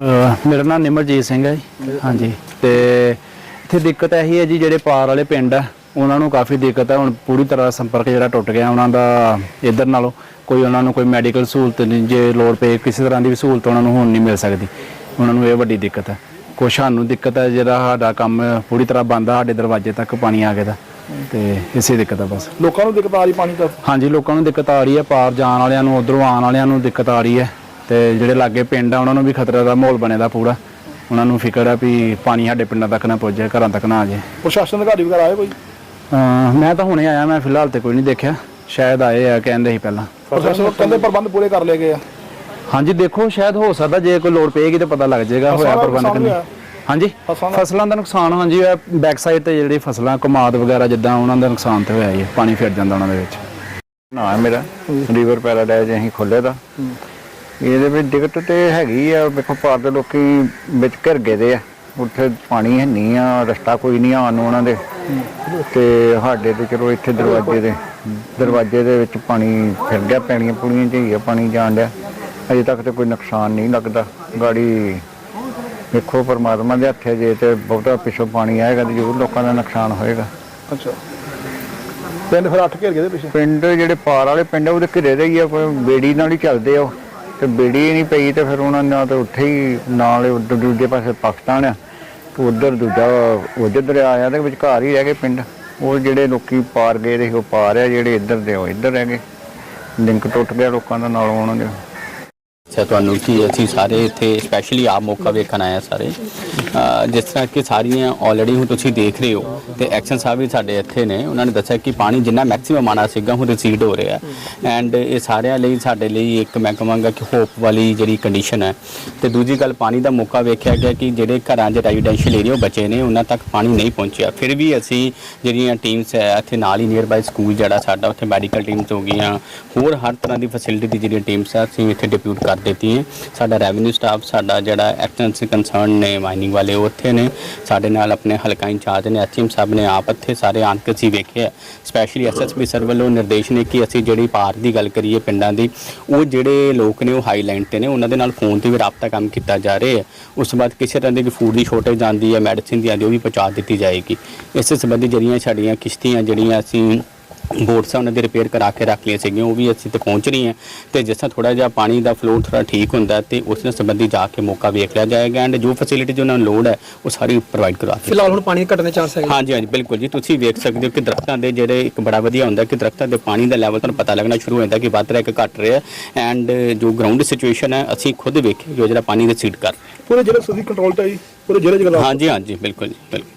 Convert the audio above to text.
ਮੇਰਾ ਨਾਮ ਨਿਮਰਜੀਤ ਸਿੰਘ ਹੈ ਜੀ। ਹਾਂਜੀ। ਤੇ ਇੱਥੇ ਦਿੱਕਤ ਇਹੀ ਹੈ ਜੀ ਜਿਹੜੇ ਪਾਰ ਵਾਲੇ ਪਿੰਡ ਆ ਉਹਨਾਂ ਨੂੰ ਕਾਫੀ ਦਿੱਕਤ ਹੈ ਹੁਣ ਪੂਰੀ ਤਰ੍ਹਾਂ ਸੰਪਰਕ ਜਿਹੜਾ ਟੁੱਟ ਗਿਆ ਉਹਨਾਂ ਦਾ ਇਧਰ ਨਾਲੋਂ ਕੋਈ ਉਹਨਾਂ ਨੂੰ ਕੋਈ ਮੈਡੀਕਲ ਸਹੂਲਤ ਨਹੀਂ ਜੇ ਲੋੜ ਪਏ ਕਿਸੇ ਤਰ੍ਹਾਂ ਦੀ ਵੀ ਸਹੂਲਤ ਉਹਨਾਂ ਨੂੰ ਹੁਣ ਨਹੀਂ ਮਿਲ ਸਕਦੀ। ਉਹਨਾਂ ਨੂੰ ਇਹ ਵੱਡੀ ਦਿੱਕਤ ਹੈ ਕੁਛ ਸਾਨੂੰ ਦਿੱਕਤ ਹੈ ਜਿਹੜਾ ਸਾਡਾ ਕੰਮ ਪੂਰੀ ਤਰ੍ਹਾਂ ਬੰਦ ਆ ਸਾਡੇ ਦਰਵਾਜ਼ੇ ਤੱਕ ਪਾਣੀ ਆ ਗਿਆ ਦਾ। ਤੇ ਇਸੇ ਦਿੱਕਤ ਆ ਬਸ। ਲੋਕਾਂ ਨੂੰ ਦਿੱਕਤ ਆ ਰਹੀ ਪਾਣੀ ਦਾ? ਹਾਂਜੀ ਲੋਕਾਂ ਨੂੰ ਦਿੱਕਤ ਆ ਰਹੀ ਹੈ ਪਾਰ ਜਾਣ ਵਾਲਿਆਂ ਨੂੰ ਉਧਰੋਂ ਆਉਣ ਵਾਲਿਆਂ ਨੂੰ ਦਿੱਕਤ ਆ ਰਹੀ ਹੈ। ਤੇ ਜਿਹੜੇ ਲਾਗੇ ਪਿੰਡ ਆ ਉਹਨਾਂ ਨੂੰ ਵੀ ਖਤਰੇ ਦਾ ਮਾਹੌਲ ਬਣਿਆ ਦਾ ਪੂਰਾ। ਉਹਨਾਂ ਨੂੰ ਫਿਕਰ ਆ ਵੀ ਪਾਣੀ ਸਾਡੇ ਪਿੰਡਾਂ ਤੱਕ ਨਾ ਪਹੁੰਚੇ ਘਰਾਂ ਤੱਕ ਨਾ ਆ ਜਾਏ ਪ੍ਰਸ਼ਾਸਨ ਅਧਿਕਾਰੀ ਵਗੈਰਾ ਆਏ ਕੋਈ? ਮੈਂ ਤਾਂ ਹੁਣੇ ਆਇਆ ਮੈਂ ਫਿਲਹਾਲ ਤੇ ਕੋਈ ਨਹੀਂ ਦੇਖਿਆ। ਸ਼ਾਇਦ ਆਏ ਆ ਕਹਿੰਦੇ ਸੀ ਪਹਿਲਾਂ। ਪ੍ਰਸ਼ਾਸਨ ਨੂੰ ਕਹਿੰਦੇ ਪ੍ਰਬੰਧ ਪੂਰੇ ਕਰ ਲਏ ਗਏ ਆ। ਹਾਂਜੀ ਦੇਖੋ ਸ਼ਾਇਦ ਹੋ ਸਕਦਾ ਜੇ ਕੋਈ ਲੋੜ ਪਏਗੀ ਤਾਂ ਪਤਾ ਲੱਗ ਜਾਏਗਾ ਹੋਇਆ ਫਸਲਾਂ ਦਾ ਪ੍ਰਬੰਧ ਨੁਕਸਾਨ ਹੋਇਆ? ਹਾਂਜੀ ਫਸਲਾਂ ਦਾ? ਫਸਲਾਂ ਦਾ ਨੁਕਸਾਨ ਹਾਂਜੀ ਇਹ ਬੈਕ ਸਾਈਡ ਤੇ ਜਿਹੜੀ ਫਸਲਾਂ ਕਮਾਦ ਵਗੈਰਾ ਜਿੱਦਾਂ ਉਹਨਾਂ ਦਾ ਨੁਕਸਾਨ ਤੇ ਹੋਇਆ ਹੀ ਹੈ ਪਾਣੀ ਫਿਰ ਜਾਂਦਾ ਉਹਨਾਂ ਦੇ ਵਿੱਚ। ਨਾ ਮੇਰਾ ਰਿਵਰ ਪੈਰਾਡਾਈਜ਼ ਅਸੀਂ ਖੋਲੇ ਦਾ ਇਹਦੇ ਵਿੱਚ ਦਿੱਕਤ ਤੇ ਹੈਗੀ ਆ ਵੇਖੋ ਪਾਰ ਦੇ ਲੋਕੀ ਵਿੱਚ ਘਿਰ ਗਏ ਦੇ ਆ। ਉੱਥੇ ਪਾਣੀ ਹੈ ਨਹੀਂ ਆ ਰਸਤਾ ਕੋਈ ਨਹੀਂ ਆਉਣ ਨੂੰ ਉਹਨਾਂ ਦੇ। ਤੇ ਸਾਡੇ ਤੇ ਚਲੋ ਇੱਥੇ ਦਰਵਾਜ਼ੇ ਦੇ ਦਰਵਾਜ਼ੇ ਦੇ ਵਿੱਚ ਪਾਣੀ ਫਿਰ ਗਿਆ ਪੈਣੀਆਂ ਪੁਣੀਆਂ ਚ ਆ ਪਾਣੀ ਜਾਣ ਡਿਆ। ਅਜੇ ਤੱਕ ਤੇ ਕੋਈ ਨੁਕਸਾਨ ਨਹੀਂ ਲੱਗਦਾ। ਗਾੜੀ ਵੇਖੋ ਪਰਮਾਤਮਾ ਦੇ ਹੱਥੇ ਜੇ ਤੇ ਬਹੁਤਾ ਪਿੱਛੋਂ ਪਾਣੀ ਆਏਗਾ ਤੇ ਜ਼ਰੂਰ ਲੋਕਾਂ ਦਾ ਨੁਕਸਾਨ ਹੋਏਗਾ। ਅੱਛਾ। ਪਿੰਡ ਫਿਰ ਅੱਠ ਘੇਰ ਗਏ ਦੇ ਪਿੱਛੇ? ਪਿੰਡ ਜਿਹੜੇ ਪਾਰ ਵਾਲੇ ਪਿੰਡ ਆ ਉਹਦੇ ਘਿਰੇ ਦੇ ਹੀ ਆ ਕੋਈ ਬੇੜੀ ਨਾਲ ਹੀ ਚੱਲਦੇ ਆ ਉਹ। ਤੇ ਬੇੜੀ ਨਹੀਂ ਪਈ ਤੇ ਫਿਰ ਉਹਨਾਂ ਨਾਲ ਤੇ ਉੱਥੇ ਹੀ ਨਾਲ ਉੱਧਰ ਦੂਜੇ ਪਾਸੇ ਪਾਕਿਸਤਾਨ ਆ, ਤੇ ਉੱਧਰ ਦੂਜਾ ਉਧਰ ਦਰਿਆ ਆ ਤੇ ਵਿਚਕਾਰ ਹੀ ਰਹਿ ਗਏ ਪਿੰਡ। ਉਹ ਜਿਹੜੇ ਲੋਕੀ ਪਾਰ ਗਏ ਦੇ ਸੀ ਉਹ ਪਾਰ ਆ, ਜਿਹੜੇ ਇੱਧਰ ਦੇ ਉਹ ਇੱਧਰ ਰਹਿ ਗਏ। ਲਿੰਕ ਟੁੱਟ ਗਿਆ ਲੋਕਾਂ ਦਾ, ਨਾਲ ਉਹਨਾਂ ਦੇ ਅੱਛਾ, ਤੁਹਾਨੂੰ ਕੀ ਅਸੀਂ ਸਾਰੇ ਇੱਥੇ ਸਪੈਸ਼ਲੀ ਆਪ ਮੌਕਾ ਵੇਖਣ ਆਏ ਹਾਂ ਸਾਰੇ। ਜਿਸ ਤਰ੍ਹਾਂ ਕਿ ਸਾਰੀਆਂ ਆਲਰੇਡੀ ਹੁਣ ਤੁਸੀਂ ਦੇਖ ਰਹੇ ਹੋ ਤੇ ਐਕਸ਼ਨ ਸਾਹਿਬ ਵੀ ਸਾਡੇ ਇੱਥੇ ਨੇ। ਉਹਨਾਂ ਨੇ ਦੱਸਿਆ ਕਿ ਪਾਣੀ ਜਿੰਨਾ ਮੈਕਸਿਮਮ ਆਣਾ ਸੀਗਾ, ਹੁਣ ਰਿਸੀਡ ਹੋ ਰਿਹਾ। ਐਂਡ ਇਹ ਸਾਰਿਆਂ ਲਈ, ਸਾਡੇ ਲਈ ਇੱਕ ਮੈਂ ਕਹਾਂਗਾ ਕਿ ਹੋਪ ਵਾਲੀ ਜਿਹੜੀ ਕੰਡੀਸ਼ਨ ਹੈ। ਤੇ ਦੂਜੀ ਗੱਲ, ਪਾਣੀ ਦਾ ਮੌਕਾ ਵੇਖਿਆ ਗਿਆ ਕਿ ਜਿਹੜੇ ਘਰਾਂ 'ਚ ਰੈਜ਼ੀਡੈਂਸ਼ੀਅਲ ਏਰੀਆ ਬਚੇ ਨੇ, ਉਹਨਾਂ ਤੱਕ ਪਾਣੀ ਨਹੀਂ ਪਹੁੰਚਿਆ। ਫਿਰ ਵੀ ਅਸੀਂ ਜਿਹੜੀਆਂ ਟੀਮਸ ਹੈ, ਇੱਥੇ ਨਾਲ ਹੀ ਨੀਅਰ ਬਾਈ ਸਕੂਲ ਜਿਹੜਾ ਸਾਡਾ, ਉੱਥੇ ਮੈਡੀਕਲ ਟੀਮਸ ਹੋ ਗਈਆਂ। ਹੋਰ ਹਰ ਤਰ੍ਹਾਂ ਦੀ ਫੈਸਿਲਿਟੀ ਦੀ ਜਿਹੜੀਆਂ ਟੀਮਸ ਆ ਅਸੀਂ ਇੱਥੇ ਡਿਪਿਊਟ ਕਰ ਦਿੱਤੀ ਹੈ। ਸਾਡਾ ਰੈਵਨਿਊ ਸਟਾਫ ਸਾਡਾ ਜਿਹੜਾ ਐਕਸਟੈਂਸਿਵ ਕੰਸਰਨ ਨੇ ਮਾਈਨਿੰਗ ਵਾਲੇ, ਉਹ ਉੱਥੇ ਨੇ। ਸਾਡੇ ਨਾਲ ਆਪਣੇ ਹਲਕਾ ਇੰਚਾਰਜ ਨੇ, ਐਚਐਮ ਸਾਹਿਬ ਨੇ ਆਪ ਇੱਥੇ ਸਾਰੇ ਆਣ ਕੇ ਅਸੀਂ ਵੇਖਿਆ। ਸਪੈਸ਼ਲੀ ਐਸਐਸਪੀ ਸਰ ਵੱਲੋਂ ਨਿਰਦੇਸ਼ ਨੇ ਕਿ ਅਸੀਂ ਜਿਹੜੀ ਪਾਰ ਦੀ ਗੱਲ ਕਰੀਏ ਪਿੰਡਾਂ ਦੀ, ਉਹ ਜਿਹੜੇ ਲੋਕ ਨੇ, ਉਹ ਹਾਈਲਾਈਨ ਤੇ ਨੇ। ਉਹਨਾਂ ਦੇ ਨਾਲ ਫੋਨ ਤੇ ਵੀ ਰਾਬਤਾ ਕੰਮ ਕੀਤਾ ਜਾ ਰਿਹਾ ਹੈ। ਉਸ ਤੋਂ ਬਾਅਦ ਕਿਸੇ ਤਰ੍ਹਾਂ ਦੀ ਫੂਡ ਦੀ ਸ਼ੋਰਟੇਜ ਆਉਂਦੀ ਹੈ ਮੈਡੀਸਿਨ ਦੀ ਆਉਂਦੀ ਉਹ ਵੀ ਪਹੁੰਚਾ ਦਿੱਤੀ ਜਾਏਗੀ। ਇਸ ਸੰਬੰਧੀ ਜਿਹੜੀਆਂ ਸਾਡੀਆਂ ਕਿਸ਼ਤੀਆਂ, ਜਿਹੜੀਆਂ ਅਸੀਂ ਬੋਟਸ ਉਹਨਾਂ ਦੀ ਰਿਪੇਅਰ ਕਰਾ ਕੇ ਰੱਖ ਲਈਆਂ ਸੀਗੀਆਂ ਉਹ ਵੀ ਅਸੀਂ ਤੇ ਪਹੁੰਚ ਰਹੀਆਂ ਤੇ ਜਿਸ ਤਰ੍ਹਾਂ ਥੋੜਾ ਜਿਹਾ ਪਾਣੀ ਦਾ ਫਲੋ ਥੋੜਾ ਠੀਕ ਹੁੰਦਾ ਹੈ ਤੇ ਉਸ ਨਾਲ ਸੰਬੰਧੀ ਜਾ ਕੇ ਮੌਕਾ ਵੇਖ ਲਿਆ ਜਾਏਗਾ ਐਂਡ ਜੋ ਫੈਸਿਲਿਟੀ ਜੋ ਉਹਨਾਂ ਨੂੰ ਲੋੜ ਹੈ ਉਹ ਸਾਰੀ ਪ੍ਰੋਵਾਈਡ ਕਰਵਾ ਦਿੱਤੀ ਫਿਲਹਾਲ ਹੁਣ ਪਾਣੀ ਘਟਣ ਦੇ ਚਾਂਸ ਹੈਗੇ। ਹਾਂਜੀ ਹਾਂਜੀ ਬਿਲਕੁਲ ਜੀ। ਤੁਸੀਂ ਵੇਖ ਸਕਦੇ ਹੋ ਕਿ ਦਰਖਤਾਂ ਦੇ ਜਿਹੜੇ ਇੱਕ ਬੜਾ ਵਧੀਆ ਹੁੰਦਾ ਕਿ ਦਰਖਤਾਂ ਦੇ ਪਾਣੀ ਦਾ ਲੈਵਲ ਤੁਹਾਨੂੰ ਪਤਾ ਲੱਗਣਾ ਸ਼ੁਰੂ ਹੋ ਜਾਂਦਾ ਕਿ ਵੱਧ ਰਿਹਾ ਕਿ ਘਟ ਰਿਹਾ ਐਂਡ ਜੋ ਗਰਾਊਂਡ ਸਿਚੁਏਸ਼ਨ ਹੈ ਅਸੀਂ ਖੁਦ ਵੇਖੀ ਜੋ ਜਿਹੜਾ ਪਾਣੀ ਦੇ ਸੀਡ ਕਰ ਪੂਰੇ ਜ਼ਿਲ੍ਹੇ ਸੁਦੀ ਕੰਟਰੋਲ ਤੇ ਆਈ ਪੂਰੇ ਜ਼ਿਲ੍ਹੇ ਚ ਹਾਂ। ਹਾਂਜੀ ਹਾਂਜੀ ਬਿਲਕੁਲ ਜੀ ਬਿਲਕੁਲ।